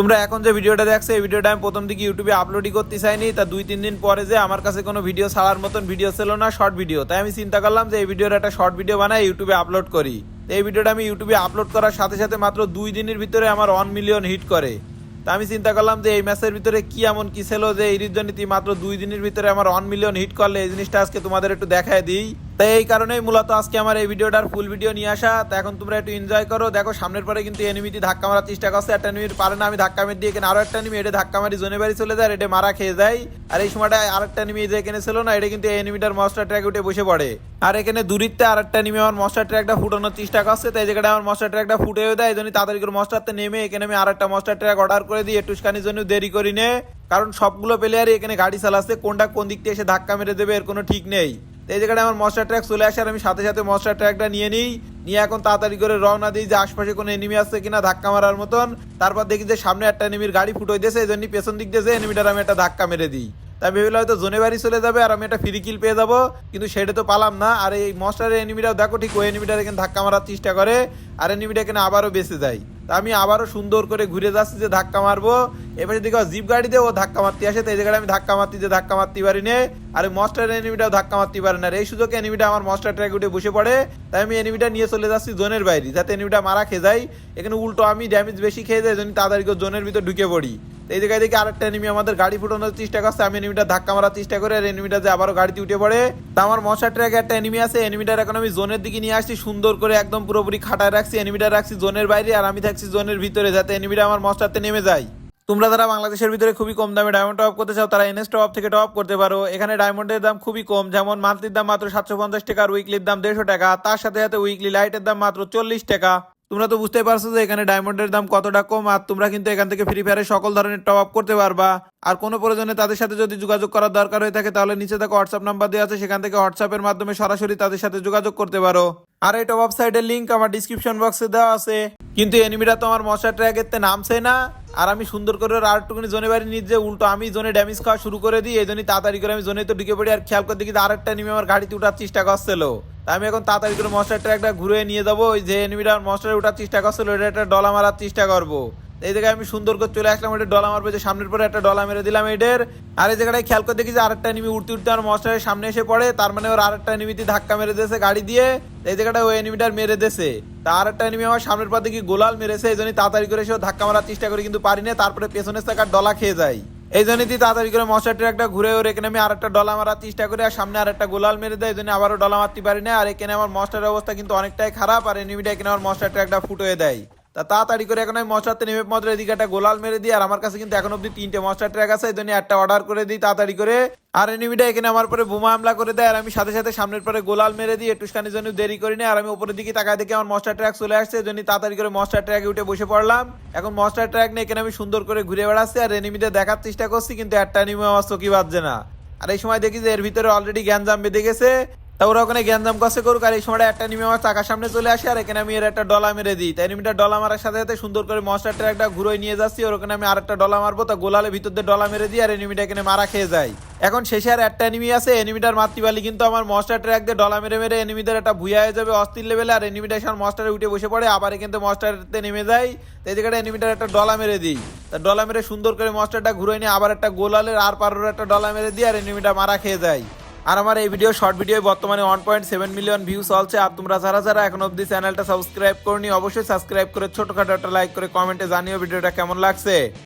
তোমরা এখন যে ভিডিওটা দেখছ, এই ভিডিওটা আমি প্রথম দিকে ইউটিউবে আপলোডই করতে চাইনি, তা দুই, তিন দিন পরে যে আমার কাছে কোনো ভিডিও ছাড়ার মতন ভিডিও ছিল না শর্ট ভিডিও তাই আমি চিন্তা করলাম যে এই ভিডিওর একটা শর্ট ভিডিও বানাই, ইউটিউবে আপলোড করি। এই ভিডিওটা আমি ইউটিউবে আপলোড করার সাথে সাথে মাত্র দুই দিনের ভিতরে আমার ওয়ান মিলিয়ন হিট করে। তা আমি চিন্তা করলাম যে এই ম্যাচের ভিতরে কি এমন কি ছিল যে এই জন্য মাত্র দুই দিনের ভিতরে আমার ওয়ান মিলিয়ন হিট করলে এই জিনিসটা আজকে তোমাদের একটু দেখায় দিই। তাই এই কারণেই মূলত আজকে আমার এই ভিডিওটার ফুল ভিডিও নিয়ে আসা। তা এখন তোমরা একটু এনজয় করো। দেখো, সামনের পরে কিন্তু এনিমিটি ধাক্কা মারার চেষ্টা করছে। একটা এনিমির পারে না, আমি ধাক্কা মেরে দিয়ে এখানে আরও একটা এনিমি এটা ধাক্কা মারি জোনে বাড়ি চলে যায় আর এটা মারা খেয়ে যায়। আর এই সময়টা আর একটা এনিমি যে এখানে ছিল না, এটা কিন্তু এই এনিমিটার মস্টার ট্র্যাক উঠে বসে পড়ে। আর এখানে দূরিত্বে আরেকটা এনিমি আমার মস্টার ট্র্যাকটা ফুটানোর চেষ্টা করছে। তাই জায়গাটা আমার মস্টার ট্র্যাকটা ফুটে দেয় জন্য তাড়াতাড়ি করে মস্টারতে নেমে এখানে আমি আরেকটা মস্টার ট্র্যাক অর্ডার করে দিই, একটুখানির জন্য দেরি করি নে। কারণ সবগুলো প্লেয়ারই এখানে গাড়ি চালাচ্ছে, কোনটা কোন দিক থেকে এসে ধাক্কা মেরে দেবে এর কোনো ঠিক নেই। এই জায়গাটা আমার মস্টার ট্র্যাক চলে আসে আর আমি সাথে সাথে মস্টার ট্র্যাকটা নিয়ে নিই। নিয়ে এখন তাড়াতাড়ি করে রওনা দিই যে আশপাশে কোনো এনিমি আছে কিনা ধাক্কা মারার মতন। তারপর দেখি যে সামনে একটা এনিমির গাড়ি ফুটোই দিয়েছে, এই জন্য পেছন দিক দিয়ে এনিমিটার আমি একটা ধাক্কা মেরে দিই। তাই ভেবেলে হয়তো জোনে বাড়ি চলে যাবে আর আমি একটা ফ্রি কিল পেয়ে যাব, কিন্তু সেটা তো পালাম না। আর এই মস্টারের এনিমিটাও দেখো ঠিক ওই এনিমিটার এখানে ধাক্কা মারার চেষ্টা করে, আর এনিমিটা এখানে আবারও বেঁচে যায়। তা আমি আবারও সুন্দর করে ঘুরে যাচ্ছি যে ধাক্কা মারবো। এবার যদি কেউ জিপ গাড়িতে ও ধাক্কা মারতে আসে তো এই জায়গায় আমি ধাক্কা মারতে, যে ধাক্কা মারতে পারি নে আর মস্টার এনিমিটাও ধাক্কা মারতে পারে না। এই সুযোগে এনিমিটা আমার মস্টার ট্র্যাক উঠে বসে পড়ে। তাই আমি এনিমিটা নিয়ে চলে যাচ্ছি জোনের বাইরে, যাতে এনিমিটা মারা খেয়ে যায়। এখানে উল্টো আমি ড্যামেজ বেশি খেয়ে যাই জন্য তাড়াতাড়ি জোনের ভিতর ঢুকে পড়ি। এই জায়গায় দেখি আরেকটা এনিমি আমাদের গাড়ি ফুটানোর চেষ্টা করছে। আমি এনিমিটা ধাক্কা মারার চেষ্টা করে আর এনিমিটা যে আবারও গাড়িতে উঠে পড়ে। তা আমার মশার ট্র্যাক একটা এনিমি আছে। এনিমিটার এখন আমি জোনের দিকে নিয়ে আসছি, সুন্দর করে একদম পুরোপুরি খাটায় রাখছি। এনিমিটা রাখছি জোনের বাইরে আর আমি থাকছি জোনের ভিতরে, যাতে এনিমিটা আমার মশারতে নেমে যায়। তোমরা যারা বাংলাদেশের ভিতরে খুবই কম দামে ডায়মন্ড টপ করতে চাও, তারা এনএস টপ থেকে টপ করতে পারো। এখানে ডায়মন্ডের দাম খুবই কম, যেমন মান্থলির দাম মাত্র সাতশো পঞ্চাশ টাকা, আর উইকলির দাম দেড়শো টাকা তার সাথে সাথে উইকলি লাইটের দাম মাত্র চল্লিশ টাকা। তোমরা তো বুঝতেই পারছ যে এখানে ডায়মন্ডের দাম কতটা কম, আর তোমরা কিন্তু এখান থেকে ফ্রি ফায়ারের সকল ধরনের টপ আপ করতে পারবা। আর কোনো প্রয়োজনে তাদের সাথে যদি যোগাযোগ করার দরকার হয়ে থাকে, তাহলে নিচে দেখো হোয়াটসঅ্যাপ নাম্বার দেওয়া আছে, সেখান থেকে হোয়াটসঅ্যাপের মাধ্যমে সরাসরি তাদের সাথে যোগাযোগ করতে পারো। আর এই টপ আপ সাইডের লিঙ্ক আমার ডিসক্রিপশন বক্সে দেওয়া আছে। কিন্তু এনিমিটা তো আমার মশা ট্র্যাকের নামছে না। আর আমি সুন্দর করে আর আরেকটুকুনি জোনে বাড়ি নিয়ে উল্টো আমি জোনে ড্যামেজ খাওয়া শুরু করে দিই, এই জন্যই তাড়াতাড়ি করে আমি জোনে তো ঢুকে পড়ি। আর খেয়াল করে দেখি আর আরেকটা এনিমি আমার গাড়িতে উঠার চেষ্টা করছিল। তা আমি এখন তাড়াতাড়ি করে মশার ট্র্যাকটা ঘুরে নিয়ে যাব। ওই যে এনিমিটা মশলার উঠার চেষ্টা করছিল ওটা একটা ডলা মারার চেষ্টা করব। এই জায়গায় আমি সুন্দর করে চলে আসলাম ওটা ডলা মারবো যে সামনের পরে একটা ডলা মেরে দিলাম এদের আর এই জায়গাটায় খেয়াল করে দেখি যে আরেকটা এনিমি উঠতে উঠতে আমার মশারের সামনে এসে পড়ে, তার মানে ওর আরেকটা এনিমিতে ধাক্কা মেরে দিয়েছে গাড়ি দিয়ে। এই জায়গাটা ওই এনিমিটার মেরে দেছে তা আরেকটা এনিমি আমার সামনের পর দেখি গোলাল মেরেছে, এই জন্য তাড়াতাড়ি করে সে ধাক্কা মারার চেষ্টা করি কিন্তু পারি না, তারপরে পেছনের চাকার ডলা খেয়ে যায়। এই জন্য তুই তাড়াতাড়ি করে মশার ট্র্যাকটা ঘুরে ওর এখানে আমি আরেকটা ডলা মারার চেষ্টা করি আর সামনে আরেকটা গোলাল মেরে দেয়, এই জন্য আবারও ডলা মারতে পারি না। আর এখানে আমার মশার অবস্থা কিন্তু অনেকটাই খারাপ, আর এনিমিটা এখানে আমার মশার ট্র্যাকটা ফুটে দেয়। তা তাড়াতাড়ি করে এখন আমি মশলাতে নেমে মাত্র এদিকে একটা গোলাল মেরে দিই, আর আমার কাছে কিন্তু এখন অব্দি তিনটে মশলা ট্র্যাক আছে, এই একটা অর্ডার করে দিই তাড়াতাড়ি করে। আর এনিমিটা এখানে আমার পরে বোমা হামলা করে দেয়, আর আমি সাথে সাথে সামনের পরে গোলাল মেরে দিই একটুখানির জন্য দেরি করি না, আর আমি উপরের দিকে তাকায় দেখি আমার মশলা ট্র্যাক চলে আসছে, এই জন্য তাড়াতাড়ি করে মশলা ট্র্যাকে উঠে বসে পড়লাম। এখন মশলা ট্র্যাক নিয়ে এখানে আমি সুন্দর করে ঘুরে বেড়াচ্ছি, আর এনিমিদের দেখার চেষ্টা করছি, কিন্তু একটা এনিমি আমার চোখি বাজছে না। আর এই সময় দেখি যে এর ভিতরে অলরেডি গ্যাঞ্জাম বেঁধে গেছে তা ওরা ওখানে গ্যাঞ্জাম কষে করুক, আর এই সময় একটা নিমে আমার চাকার সামনে চলে আসে, আর এখানে আমি এর একটা ডলা মেরে দিই। তাই নিমিটা ডলা মারার সাথে সাথে সুন্দর করে মশলার ট্র্যাকটা ঘুরোয় নিয়ে যাচ্ছি ওর ওখানে আমি আরেকটা ডলা মারবো, তা গোলালে ভিতর দিয়ে ডলা মেরে দিই, আর এনিমিটা এখানে মারা খেয়ে যায়। এখন শেষে আর একটা এনিমি আছে এনিমিটার মাতৃবালি কিন্তু আমার মস্টার ট্র্যাক দিয়ে ডলা মেরে মেরে এনিমিদের একটা ভুয়া হয়ে যাবে, অস্থির লেভেলে আর এনিমিটা এসে মস্টারে উঠে বসে পড়ে, আবার কিন্তু মস্টারতে নেমে যায়। তো এই জায়গাটা এনিমিটার একটা ডলা মেরে দিই। তা ডলা মেরে সুন্দর করে মস্টারটা ঘুরে নিয়ে আবার একটা গোলালের আর পারোর একটা ডলা মেরে দিই, আর এনিমিটা মারা খেয়ে যায়। আর আমার এই ভিডিও শর্ট ভিডিও বর্তমানে one point seven million view চলছে। আর তোমরা যারা যারা এখন অব্দি চ্যানেলটা সাবস্ক্রাইব করনি, অবশ্যই সাবস্ক্রাইব করে ছোটখাটো একটা লাইক করে কমেন্টে জানিও ভিডিওটা কেমন লাগছে।